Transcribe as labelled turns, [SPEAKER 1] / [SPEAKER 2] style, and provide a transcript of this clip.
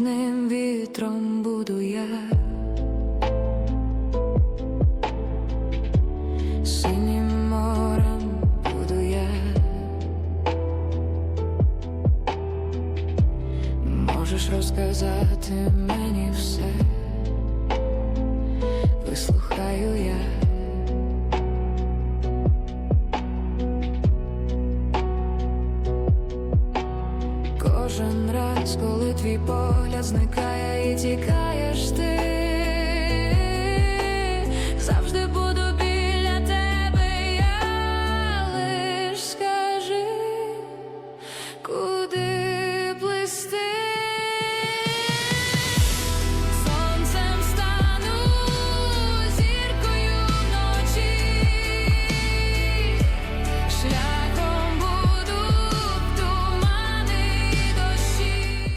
[SPEAKER 1] ніжним вітром буду я. Можеш розказати мені все, вислухаю я. Кожен раз, коли твій погляд зникає і тікаєш